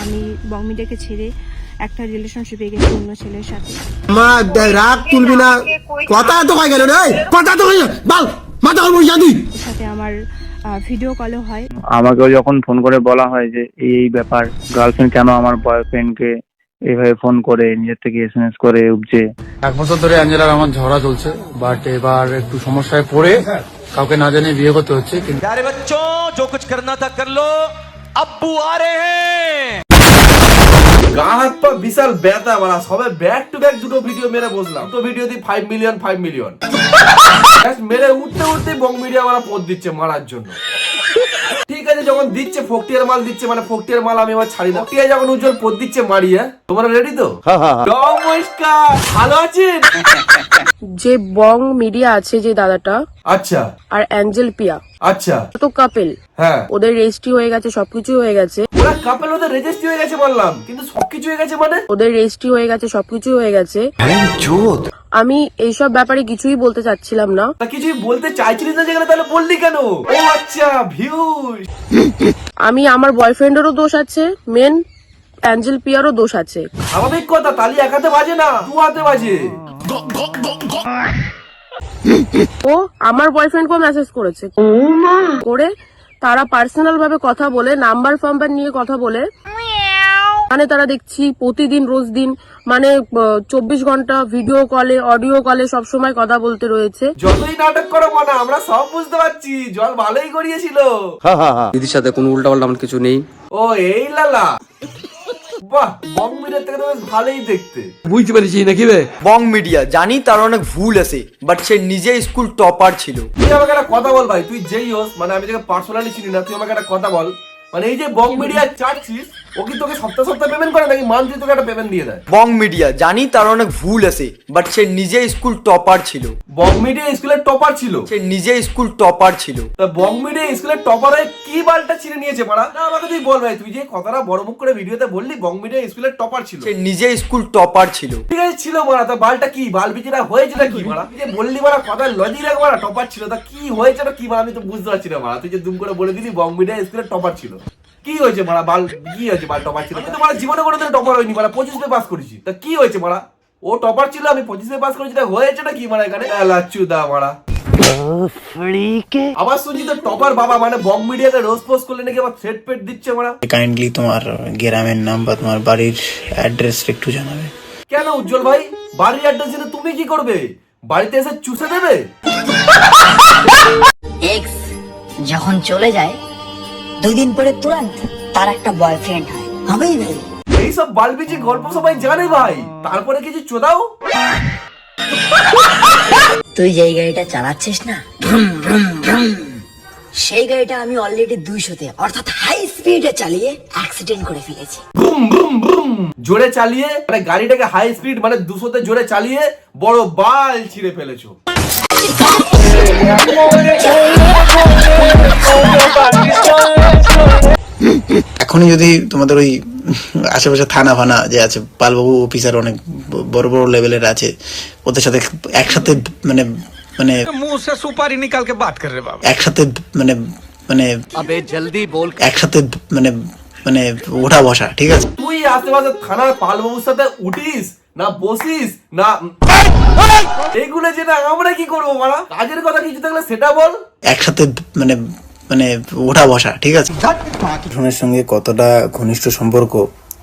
আমি বং মিডিয়াকে ছেড়ে একটা রিলেশনশিপে গেছি অন্য ছেলের সাথে মা দেখ, রাগ তুলবি না কথা তো কয় গেল রে কথা তো কয় গেল বল মাথা কল বসে তুই ওর সাথে আমার ভিডিও কলও হয় আমাকেও যখন ফোন করে বলা হয় যে এই এই ব্যাপার গার্লফ্রেন্ড কেন আমার বয়ফ্রেন্ডকে এইভাবে ফোন করে নিজের থেকে এসএমএস করে উপজে এক বছর ধরে অ্যাঞ্জেলার আমার ঝগড়া চলছে বাট এবার একটু সমস্যায় পড়ে কাউকে না জানিয়ে বিয়ে করতে হচ্ছে কিন্তু प्यारे बच्चों जो कुछ करना था कर लो अब्बू आ रहे हैं গা হাত পা বিশাল ব্যথা মারা সবে ব্যাক টু ব্যাক দুটো ভিডিও মেরে বসলাম। দুটো ভিডিও দিয়ে ফাইভ মিলিয়ন ফাইভ মিলিয়ন মেরে উঠতে উঠতে বং মিডিয়া মারা পদ দিচ্ছে মারার জন্য। ঠিক আছে যখন দিচ্ছে ফোকটিয়ার মাল দিচ্ছে মানে ফোকটিয়ার মাল আমি এবার ছাড়ি না। ফোকটিয়া যখন উজ্জ্বল পদ দিচ্ছে মারিয়া তোমরা রেডি তো? নমস্কার ভালো আছেন? যে বং মিডিয়া আছে যে দাদাটা আচ্ছা। আর অ্যাঞ্জেল পিয়া। আচ্ছা। তো কাপেল। হ্যাঁ। ওদের রেজিস্ট্রি হয়ে গেছে সবকিছু হয়ে গেছে। ওরা কাপেল ওদের রেজিস্ট্রি হয়ে গেছে বললাম। কিন্তু সবকিছু হয়ে গেছে মানে? ওদের রেজিস্ট্রি হয়ে গেছে সবকিছু হয়ে গেছে। আমি এইসব ব্যাপারে কিছুই বলতে চাচ্ছিলাম না। কিছুই বলতে চাইছিলিস না যেখানে তাহলে বললি কেন? ও আচ্ছা ভিউজ। আমি আমার বয়ফ্রেন্ডেরও দোষ আছে মেন অ্যাঞ্জেল পিয়ারও দোষ আছে। স্বাভাবিক কথা তালি এক হাতে বাজে না দু হাতে বাজে। ও আমার বয়ফ্রেন্ডকেও মেসেজ করেছে। করে তারা পার্সোনাল ভাবে কথা বলে নাম্বার ফাম্বার নিয়ে কথা বলে। মানে তারা দেখছি প্রতিদিন রোজ দিন মানে চব্বিশ ঘণ্টা ভিডিও কলে অডিও কলে সবসময় কথা বলতে রয়েছে। যতই নাটক করো মানা আমরা সব বুঝতে পারছি জল ভালোই গড়িয়েছিল। দিদির সাথে কোনো উল্টা পাল্টা আমার কিছু নেই। ও এই লালা। বাহ বং মিডিয়া থেকে তো বেশ ভালোই দেখতে। বুঝতে পেরেছি নাকি বে বং মিডিয়া জানি তার অনেক ভুল আছে বাট সে নিজে স্কুল টপার ছিল। তুই আমাকে একটা কথা বল ভাই তুই যেই হোস মানে আমি তোকে পার্সোনালি চিনি না তুই আমাকে একটা কথা বল। মানে এই যে বং মিডিয়া চাচ্ছিস ও কি তোকে সপ্তাহ সপ্তাহ পেমেন্ট করে নাকি মান্থলি তোকে একটা পেমেন্ট দিয়ে দেয়? বং মিডিয়া জানি তার অনেক ভুল আছে বাট সে নিজে স্কুল টপার ছিল। বং মিডিয়া স্কুলের টপার ছিল? সে নিজে স্কুল টপার ছিল। তা বং মিডিয়া স্কুলের টপার হয়ে কি বালটা ছিঁড়ে নিয়েছে না আমাকে তুই বল ভাই তুই যে কথাটা বড় মুখ করে ভিডিওতে বললি বং মিডিয়া স্কুলের টপার ছিল। সে নিজে স্কুল টপার ছিল। ঠিক আছে ছিল মারা তা বালটা কি? বাল বিচিরা হয়েছেটা কি মারা যে বললি মারা কথা লজিক রাখ মারা টপার ছিল তা কি হয়েছেটা কি মারা আমি তো বুঝতে পারছি না মারা তুই যে দুম করে বলে দিলি বং মিডিয়া স্কুলের টপার ছিল। কি হয়েছে মারা? বাল কি হয়েছে বাল টপার ছিল? কিন্তু মারা জীবনে কোনো দিন টপার হয়নি মারা পঁচিশ পে পাস করেছি। তা কি হয়েছে মারা? ও টপার ছিল আমি পঁচিশ পে পাস করেছি তা হয়েছেটা কি মারা এখানে? মারা। আবার শুনছি তো টপার বাবা মানে বং মিডিয়াকে রোজ পোস্ট করলে নাকি আবার থ্রেড পেট দিচ্ছে মারা? কাইন্ডলি তোমার গ্রামের নাম বা তোমার বাড়ির অ্যাড্রেস একটু জানাবে। কেন উজ্জ্বল ভাই? বাড়ির অ্যাড্রেস জেনে তুমি কি করবে? বাড়িতে এসে চুষে দেবে? এক্স যখন চলে যায় দুই দিন পরে তুরন্ত তার একটা বয়ফ্রেন্ড হয়। হবেই ভাই। এইসব বালবিজি গল্প সবাই জানে ভাই। তারপরে কিছু চোদাও? তুই যেই গাড়িটা চালাচ্ছিস না সেই গাড়িটা আমি অলরেডি দুইশোতে অর্থাৎ হাই স্পিডে চালিয়ে অ্যাক্সিডেন্ট করে ফেলেছি। বুম বুম বুম জোরে চালিয়ে মানে গাড়িটাকে হাই স্পিড মানে দুশোতে জোরে চালিয়ে বড় বাল ছিঁড়ে ফেলেছো। এখনই যদি তোমাদের ওই আশেপাশে থানা ফানা যে আছে পালবাবু অফিসার অনেক বড় বড় লেভেলের আছে ওদের সাথে একসাথে মানে মানে সুপারি একসাথে মানে মানে আবে জলদি বল। একসাথে মানে মানে ওঠা বসা ঠিক আছে? তুই আশেপাশে থানা পালবাবুর সাথে উঠিস না বসিস না এইগুলো যেটা আমরা কি করব মারা? কাজের কথা কিছু থাকলে সেটা বল। একসাথে মানে মানে ওঠা বসা ঠিক আছে? ধর্মের সঙ্গে কতটা ঘনিষ্ঠ সম্পর্ক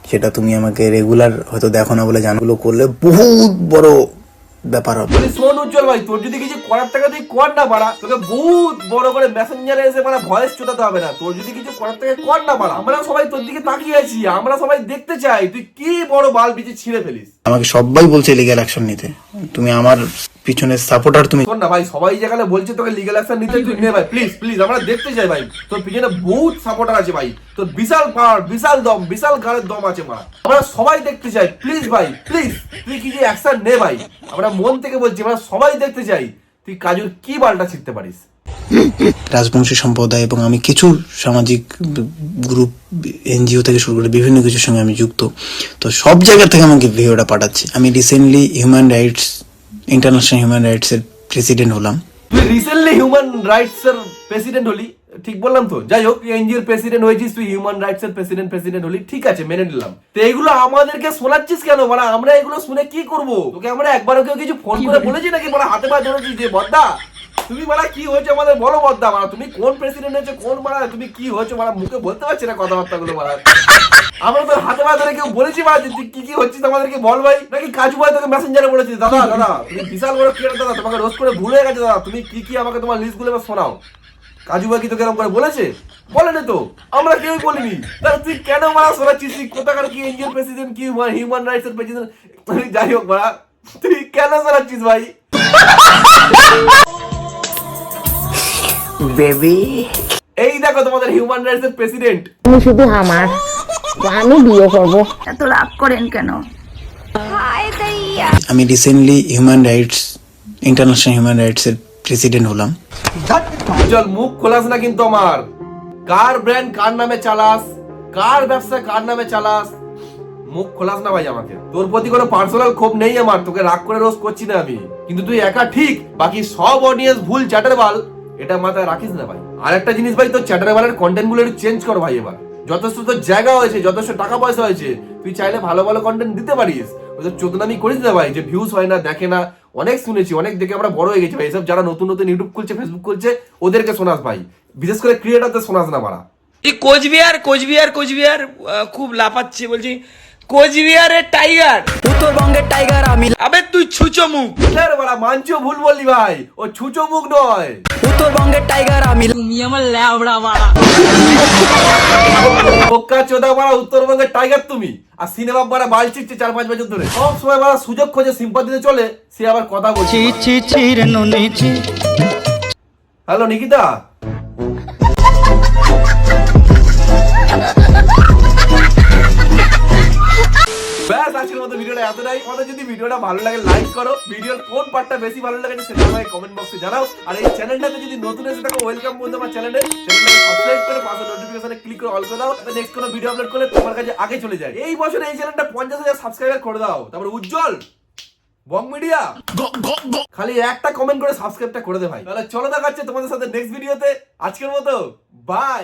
সেটা তুমি আমাকে রেগুলার হয়তো দেখো না বলে জানগুলো করলে বহুত বড় ব্যাপার হবে। শোন উজ্জ্বল ভাই তোর যদি কিছু করার থাকে তুই কর না বাড়া তোকে বহুত বড় করে মেসেঞ্জারে এসে মানে ভয়েস চোটাতে হবে না। তোর যদি কিছু করার থাকে কর না বাড়া আমরা সবাই তোর দিকে তাকিয়ে আছি আমরা সবাই দেখতে চাই। তুই কি বড় বাল বিচি ছিঁড়ে ফেলিস? আমাকে সবাই বলছে লিগ্যাল অ্যাকশন নিতে। তুমি আমার পিছনে সাপোর্টার তুমি না ভাই, সবাই যেখানে বলছে তোকে লিগ্যাল অ্যাকশন নিতে, তুই নে ভাই প্লিজ প্লিজ আমরা দেখতে চাই ভাই। তোর পিছনে বহুত সাপোর্টার আছে ভাই। তোর বিশাল পাওয়ার বিশাল দম, বিশাল গাড়ের দম আছে মা। আমরা সবাই দেখতে চাই প্লিজ ভাই প্লিজ তুই কি যে অ্যাকশন নে ভাই। আমরা মন থেকে বলছি, আমরা সবাই দেখতে চাই, তুই কাজুর কি বালটা শিখতে পারিস? রাজবংশী সম্প্রদায় এবং আমি কিছু সামাজিক গ্রুপ, এনজিও থেকে শুরু করে বিভিন্ন কিছুর সঙ্গে আমি যুক্ত। তো সব জায়গা থেকে আমাকে ভিডিওটা পাঠাচ্ছে। আমি recently human rights international human rights এর প্রেসিডেন্ট হলাম। তুই রিসেন্টলি হিউম্যান রাইটস এর প্রেসিডেন্ট হলি? ঠিক বললাম তো? যাই হোক এনজিওর প্রেসিডেন্ট হয়েছিস তুই হিউম্যান রাইটস এর প্রেসিডেন্ট প্রেসিডেন্ট হলি। ঠিক আছে, মেনে নিলাম। তো এগুলো আমাদেরকে শোনাচ্ছিস কেন? মানে আমরা এগুলো শুনে কি করব? তোকে আমরা একবারও কেউ কিছু ফোন করে বলেছি নাকি? মানে হাতে পা ধরেছি যে, বদ্দা তুমি মানে কি হয়েছে আমাদের? বলো বদ্দা মানে তুমি কোন প্রেসিডেন্ট হয়েছে কোন মানে তুমি কি হয়েছে মানে মুখে বলতে পারছি না কথাবার্তাগুলো মানে আমরা তো হাতে পা ধরে কেউ বলেছি মানে যে তুই কি কি হচ্ছিস আমাদেরকে বল ভাই। নাকি কাজু ভাই তোকে মেসেঞ্জারে বলেছিস? দাদা দাদা তুমি বিশাল বড় ক্রিয়েটার দাদা তোমাকে রোজ করে ভুলে গেছে দাদা। তুমি কি কি আমাকে তোমার লিস্টগুলো এবার শোনাও? কাজু ভাই কি তোকে এরকম করে বলেছে? বলেনি তো। আমরা কেউই বলিনি। তাহলে তুই কেন মারা শোনাচ্ছিস? কোথাকার কি এনজিওর প্রেসিডেন্ট কি হিউম্যান রাইটস এর প্রেসিডেন্ট যাই হোক মারা। তুই কেন শোনাচ্ছিস ভাই? বেবি এই দেখো তোমাদের হিউম্যান রাইটস এর প্রেসিডেন্ট তুমি শুধু আমার আমি বিয়ে করব। এত রাগ করেন কেন? আমি recently human rights international human রাইটসের president হলাম। চল মুখ খোলাস না কিন্তু আমার। কার ব্র্যান্ড কার নামে চালাস? কার ব্যবসা কার নামে চালাস? মুখ খোলাস না ভাই আমাকে। তোর প্রতি কোনো পার্সোনাল ক্ষোভ নেই আমার। তোকে রাগ করে রোজ করছি না আমি। কিন্তু তুই একা ঠিক বাকি সব অডিয়েন্স ভুল চ্যাটার বাল। এটা মাথায় রাখিস না ভাই। আর একটা জিনিস ভাই, তোর চ্যাটার বালের কন্টেন্টগুলো একটু চেঞ্জ কর ভাই এবার। যথেষ্ট তোর জায়গা হয়েছে, যথেষ্ট টাকা পয়সা হয়েছে, তুই চাইলে ভালো ভালো কন্টেন্ট দিতে পারিস। তো চোদনামি করিস না ভাই, যে ভিউজ হয় না, দেখে না। অনেক শুনেছি, অনেক দেখে আমরা বড় হয়ে গেছি ভাই। এসব যারা নতুন নতুন ইউটিউব খুলছে ফেসবুক খুলছে, ওদেরকে শোনাস ভাই। বিশেষ করে ক্রিয়েটারদের শোনাস না মারা কোচবিহার কোচবিহার কোচবিহার খুব লাফাচ্ছে, বলছি। কোচবিহারের টাইগার। উত্তরবঙ্গের টাইগার আমি আবে তুই ছুচো মুখ। বুঝলে বাড়া মানছো ভুল বললি ভাই। ও ছুচো মুখ নয়। উত্তরবঙ্গের টাইগার আমি বোকা চোদা মারা উত্তরবঙ্গের টাইগার তুমি। আর সিনেমা মারা বাল চিচ্ছে চার পাঁচ বছর ধরে। সব সময় মারা সুযোগ খোঁজে সিম্পাতিতে চলে সে আবার কথা বলছে। হ্যালো নিকিতা। ব্যাস, আজকের মতো ভিডিওটা এতটাই। আমাদের যদি ভিডিওটা ভালো লাগে লাইক করো। ভিডিওর কোন পার্টটা বেশি ভালো লাগে সেটা আমাকে কমেন্ট বক্সে জানাও। আর এই চ্যানেলটাতে যদি নতুন এসে থাকো ওয়েলকাম বলতে আমার চ্যানেলে চ্যানেলটাকে সাবস্ক্রাইব করে পাশে নোটিফিকেশনে ক্লিক করে অল করে দাও। নেক্সট কোনো ভিডিও আপলোড করলে তোমার কাছে আগে চলে যায়। এই বছর এই চ্যানেলটা পঞ্চাশ হাজার সাবস্ক্রাইবার করে দাও। তারপর উজ্জ্বল, বং মিডিয়া খালি একটা কমেন্ট করে সাবস্ক্রাইবটা করে দে ভাই। তাহলে চলো দেখাচ্ছে তোমাদের সাথে নেক্সট ভিডিওতে আজকের মতো বাই